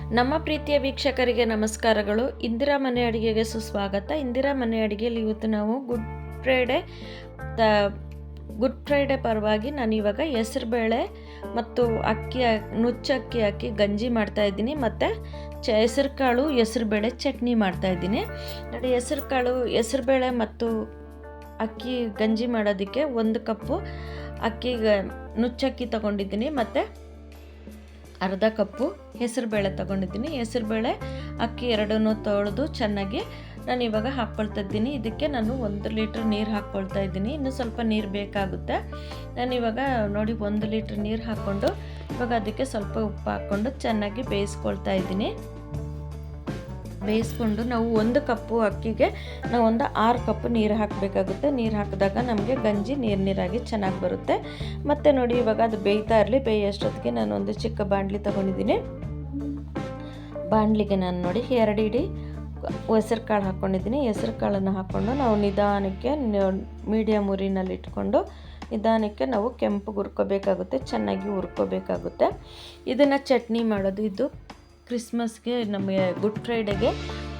ನಮ್ಮ ಪ್ರೀತಿಯ ವೀಕ್ಷಕರಿಗೆ ನಮಸ್ಕಾರಗಳು. ಇಂದಿರಾ ಮನೆ ಅಡುಗೆಗೆ ಸುಸ್ವಾಗತ. ಇಂದಿರಾ ಮನೆ ಅಡುಗೆಯಲ್ಲಿ ಇವತ್ತು ನಾವು ಗುಡ್ ಫ್ರೈಡೆ ಗುಡ್ ಫ್ರೈಡೆ ಪರವಾಗಿ ನಾನು ಇವಾಗ ಹೆಸರುಬೇಳೆ ಮತ್ತು ಅಕ್ಕಿ ನುಚ್ಚಕ್ಕಿ ಹಾಕಿ ಗಂಜಿ ಮಾಡ್ತಾ ಇದ್ದೀನಿ. ಮತ್ತು ಚ, ಹೆಸರು ಕಾಳು ಹೆಸರುಬೇಳೆ ಚಟ್ನಿ ಮಾಡ್ತಾ ಇದ್ದೀನಿ. ನೋಡಿ, ಹೆಸರು ಕಾಳು ಹೆಸರುಬೇಳೆ ಮತ್ತು ಅಕ್ಕಿ ಗಂಜಿ ಮಾಡೋದಕ್ಕೆ ಒಂದು ಕಪ್ಪು ಅಕ್ಕಿ ನುಚ್ಚಕ್ಕಿ ತಗೊಂಡಿದ್ದೀನಿ. ಮತ್ತು ಅರ್ಧ ಕಪ್ಪು ಹೆಸರುಬೇಳೆ ತೊಗೊಂಡಿದ್ದೀನಿ. ಹೆಸರುಬೇಳೆ ಅಕ್ಕಿ ಎರಡನ್ನು ತೊಳೆದು ಚೆನ್ನಾಗಿ ನಾನು ಇವಾಗ ಹಾಕ್ಕೊಳ್ತಾ ಇದ್ದೀನಿ. ಇದಕ್ಕೆ ನಾನು ಒಂದು ಲೀಟ್ರ್ ನೀರು ಹಾಕ್ಕೊಳ್ತಾ ಇದ್ದೀನಿ. ಇನ್ನೂ ಸ್ವಲ್ಪ ನೀರು ಬೇಕಾಗುತ್ತೆ. ನಾನು ಇವಾಗ ನೋಡಿ ಒಂದು ಲೀಟ್ರ್ ನೀರು ಹಾಕ್ಕೊಂಡು ಇವಾಗ ಅದಕ್ಕೆ ಸ್ವಲ್ಪ ಉಪ್ಪು ಹಾಕ್ಕೊಂಡು ಚೆನ್ನಾಗಿ ಬೇಯಿಸ್ಕೊಳ್ತಾ ಇದ್ದೀನಿ. ಬೇಯಿಸ್ಕೊಂಡು ನಾವು ಒಂದು ಕಪ್ಪು ಅಕ್ಕಿಗೆ ನಾವು ಒಂದು ಆರು ಕಪ್ ನೀರು ಹಾಕಬೇಕಾಗುತ್ತೆ. ನೀರು ಹಾಕಿದಾಗ ನಮಗೆ ಗಂಜಿ ನೀರು ನೀರಾಗಿ ಚೆನ್ನಾಗಿ ಬರುತ್ತೆ. ಮತ್ತು ನೋಡಿ ಇವಾಗ ಅದು ಬೇಯ್ತಾ ಇರಲಿ. ಬೇಯೋಷ್ಟೊತ್ತಿಗೆ ನಾನು ಒಂದು ಚಿಕ್ಕ ಬಾಣಲಿ ತೊಗೊಂಡಿದ್ದೀನಿ. ಬಾಣಲಿಗೆ ನಾನು ನೋಡಿ ಎರಡು ಇಡೀ ಹೆಸರು ಕಾಳು ಹಾಕ್ಕೊಂಡಿದ್ದೀನಿ ಹೆಸರು ಕಾಳನ್ನು ಹಾಕ್ಕೊಂಡು ನಾವು ನಿಧಾನಕ್ಕೆ ಮೀಡಿಯಮ್ ಉರಿನಲ್ಲಿ ಇಟ್ಕೊಂಡು ನಿಧಾನಕ್ಕೆ ನಾವು ಕೆಂಪು ಹುರ್ಕೋಬೇಕಾಗುತ್ತೆ, ಚೆನ್ನಾಗಿ ಹುರ್ಕೋಬೇಕಾಗುತ್ತೆ. ಇದನ್ನು ಚಟ್ನಿ ಮಾಡೋದು ಇದು. ಕ್ರಿಸ್ಮಸ್ಗೆ ನಮಗೆ ಗುಡ್ ಫ್ರೈಡೆಗೆ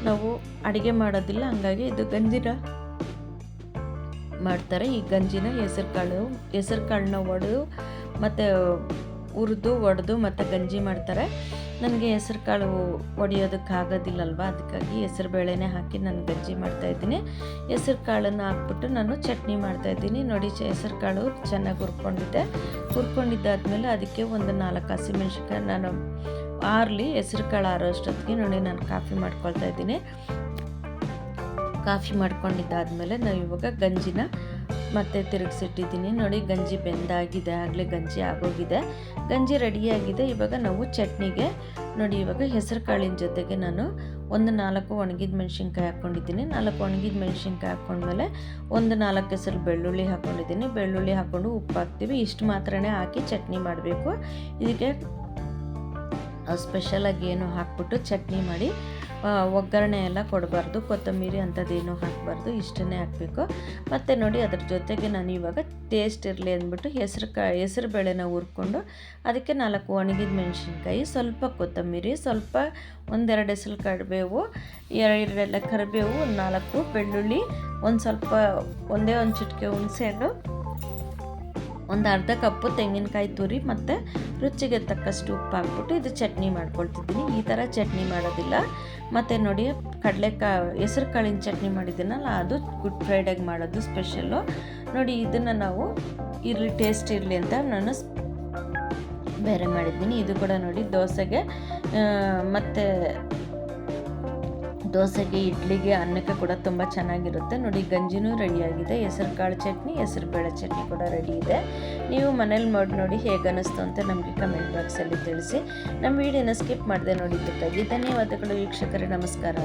ನಾವು ಅಡುಗೆ ಮಾಡೋದಿಲ್ಲ, ಹಂಗಾಗಿ ಇದು ಗಂಜಿನ ಮಾಡ್ತಾರೆ. ಈ ಗಂಜಿನ ಹೆಸರು ಕಾಳು, ಹೆಸರು ಕಾಳನ್ನ ಒಡೆದು ಮತ್ತು ಹುರಿದು, ಒಡೆದು ಮತ್ತು ಗಂಜಿ ಮಾಡ್ತಾರೆ. ನನಗೆ ಹೆಸರು ಕಾಳು ಒಡೆಯೋದಕ್ಕಾಗೋದಿಲ್ಲಲ್ವ ಅದಕ್ಕಾಗಿ ಹೆಸರು ಬೇಳೆನೇ ಹಾಕಿ ನಾನು ಗಜ್ಜಿ ಮಾಡ್ತಾಯಿದ್ದೀನಿ ಹೆಸರು ಕಾಳನ್ನು ಹಾಕ್ಬಿಟ್ಟು ನಾನು ಚಟ್ನಿ ಮಾಡ್ತಾಯಿದ್ದೀನಿ ನೋಡಿ ಹೆಸರು ಕಾಳು ಚೆನ್ನಾಗಿ ಹುರ್ಕೊಂಡಿದ್ದೆ ಹುರ್ಕೊಂಡಿದ್ದಾದಮೇಲೆ ಅದಕ್ಕೆ ಒಂದು ನಾಲ್ಕು ಹಸಿಮೆಣ್ಸಿನ್ಕಾಯಿ ನಾನು ಆರಲಿ ಹೆಸರು ಕಾಳು ಆರೋ ಅಷ್ಟೊತ್ತಿಗೆ ನೋಡಿ, ನಾನು ಕಾಫಿ ಮಾಡ್ಕೊಳ್ತಾ ಇದ್ದೀನಿ. ಕಾಫಿ ಮಾಡ್ಕೊಂಡಿದ್ದಾದಮೇಲೆ ನಾವು ಇವಾಗ ಗಂಜಿನ ಮತ್ತೆ ತಿರುಗಿಸಿಟ್ಟಿದ್ದೀನಿ. ನೋಡಿ, ಗಂಜಿ ಬೆಂದಾಗಿದೆ, ಆಗಲೇ ಗಂಜಿ ಆಗೋಗಿದೆ. ಗಂಜಿ ರೆಡಿಯಾಗಿದೆ. ಇವಾಗ ನಾವು ಚಟ್ನಿಗೆ, ನೋಡಿ, ಇವಾಗ ಹೆಸರು ಕಾಳಿನ ಜೊತೆಗೆ ನಾನು ಒಂದು ನಾಲ್ಕು ಒಣಗಿದ ಮೆಣಸಿನ್ಕಾಯಿ ಹಾಕ್ಕೊಂಡಿದ್ದೀನಿ. ನಾಲ್ಕು ಒಣಗಿದ ಮೆಣಸಿನ್ಕಾಯಿ ಹಾಕ್ಕೊಂಡ್ಮೇಲೆ ಒಂದು ನಾಲ್ಕು ಹೆಸರು ಬೆಳ್ಳುಳ್ಳಿ ಹಾಕ್ಕೊಂಡಿದ್ದೀನಿ. ಬೆಳ್ಳುಳ್ಳಿ ಹಾಕ್ಕೊಂಡು ಉಪ್ಪು ಹಾಕ್ತೀವಿ. ಇಷ್ಟು ಮಾತ್ರನೇ ಹಾಕಿ ಚಟ್ನಿ ಮಾಡಬೇಕು. ಇದಕ್ಕೆ ಸ್ಪೆಷಲಾಗಿ ಏನು ಹಾಕ್ಬಿಟ್ಟು ಚಟ್ನಿ ಮಾಡಿ ಒಗ್ಗರಣೆ ಎಲ್ಲ ಕೊಡಬಾರ್ದು, ಕೊತ್ತಂಬರಿ ಅಂಥದ್ದೇನು ಹಾಕಬಾರ್ದು, ಇಷ್ಟನ್ನೇ ಹಾಕಬೇಕು. ಮತ್ತು ನೋಡಿ ಅದ್ರ ಜೊತೆಗೆ ನಾನು ಇವಾಗ ಟೇಸ್ಟ್ ಇರಲಿ ಅಂದ್ಬಿಟ್ಟು ಹೆಸರು ಕ, ಹೆಸರು ಬೇಳೆನ ಹುರ್ಕೊಂಡು ಅದಕ್ಕೆ ನಾಲ್ಕು ಒಣಗಿದ ಮೆಣಸಿನ್ಕಾಯಿ, ಸ್ವಲ್ಪ ಕೊತ್ತಂಬರಿ, ಸ್ವಲ್ಪ ಒಂದೆರಡು ಹೆಸರು ಕಡಬೇವು ಎರಡೆಲ್ಲ ಕರಿಬೇವು ಒಂದು ನಾಲ್ಕು ಬೆಳ್ಳುಳ್ಳಿ, ಒಂದು ಸ್ವಲ್ಪ ಒಂದೇ ಒಂದು ಚಿಟಿಕೆ ಹುಣಸೆಹಣ್ಣು ಒಂದು ಅರ್ಧ ಕಪ್ಪು ತೆಂಗಿನಕಾಯಿ ತುರಿ ಮತ್ತು ರುಚಿಗೆ ತಕ್ಕಷ್ಟು ಉಪ್ಪು ಹಾಕ್ಬಿಟ್ಟು ಇದು ಚಟ್ನಿ ಮಾಡ್ಕೊಳ್ತಿದ್ದೀನಿ. ಈ ಥರ ಚಟ್ನಿ ಮಾಡೋದಿಲ್ಲ. ಮತ್ತು ನೋಡಿ, ಕಡಲೆಕಾ ಹೆಸರು ಕಾಳಿನ ಚಟ್ನಿ ಮಾಡಿದ್ದೀನಲ್ಲ, ಅದು ಗುಡ್ ಫ್ರೈಡೇಗೆ ಮಾಡೋದು ಸ್ಪೆಷಲ್ಲು. ನೋಡಿ, ಇದನ್ನು ನಾವು ಇರಲಿ, ಟೇಸ್ಟ್ ಇರಲಿ ಅಂತ ನಾನು ಬೇರೆ ಮಾಡಿದ್ದೀನಿ. ಇದು ಕೂಡ ನೋಡಿ, ದೋಸೆಗೆ ಮತ್ತು ದೋಸೆಗೆ, ಇಡ್ಲಿಗೆ, ಅನ್ನಕ್ಕೆ ಕೂಡ ತುಂಬ ಚೆನ್ನಾಗಿರುತ್ತೆ. ನೋಡಿ, ಗಂಜಿನೂ ರೆಡಿಯಾಗಿದೆ. ಹೆಸರು ಕಾಳು ಚಟ್ನಿ, ಹೆಸರು ಬೇಳೆ ಚಟ್ನಿ ಕೂಡ ರೆಡಿ ಇದೆ. ನೀವು ಮನೇಲಿ ಮಾಡಿ ನೋಡಿ ಹೇಗೆ ಅನ್ನಿಸ್ತು ಅಂತ ನಮಗೆ ಕಮೆಂಟ್ ಬಾಕ್ಸಲ್ಲಿ ತಿಳಿಸಿ. ನಮ್ಮ ವಿಡಿಯೋನ ಸ್ಕಿಪ್ ಮಾಡಿದೆ ನೋಡಿದ್ದಕ್ಕಾಗಿ ಧನ್ಯವಾದಗಳು ವೀಕ್ಷಕರೇ. ನಮಸ್ಕಾರ.